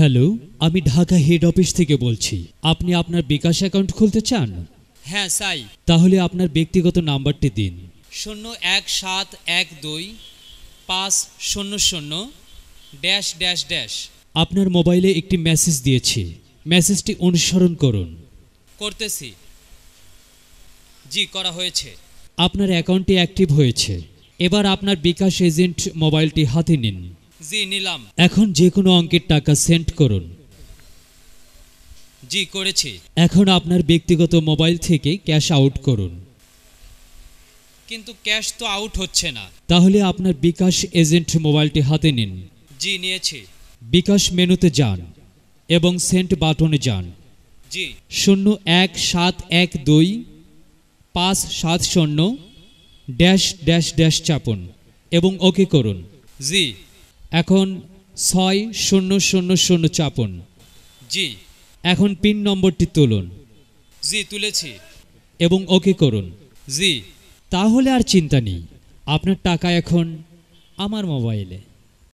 Hello আমি Dhaka head office থেকে বলছি। আপনি আপনার বিকাশ অ্যাকাউন্ট খুলতে চান? হ্যাঁ সাই। তাহলে আপনার ব্যক্তিগত নাম্বারটি দিন। শূন্য এক সাত এক দুই পাঁচ শূন্য শূন্য ড্যাশ ড্যাশ ড্যাশ। আপনার মোবাইলে একটি মেসেজ দিয়েছি। মেসেজটি অনুসরণ করুন। করতেছি। জি করা হয়েছে। আপনার অ্যাকাউন্টটি অ্যাক্টিভ হয়েছে। এবার আপনার বিকাশ এজেন্ট মোবাইলটি হাতে নিন। জি নিলাম। এখন যে কোনো অঙ্কের টাকা সেন্ড করুন। জি করেছি। এখন আপনার ব্যক্তিগত মোবাইল থেকে ক্যাশ আউট করুন। কিন্তু ক্যাশ তো আউট হচ্ছে না। তাহলে আপনার বিকাশ এজেন্ট মোবাইলটি হাতে নিন। জি নিয়েছি। বিকাশ মেনুতে যান এবং সেন্ট বাটনে যান। জি। শূন্য এক সাত এক দুই পাঁচ সাত শূন্য ড্যাশ ড্যাশ ড্যাশ চাপুন এবং ওকে করুন। জি। এখন ছয় শূন্য শূন্য শূন্য চাপন। জি। এখন পিন নম্বরটি তুলুন। জি তুলেছি। এবং ওকে করুন। জি। তাহলে আর চিন্তা নেই। আপনার টাকা এখন আমার মোবাইলে।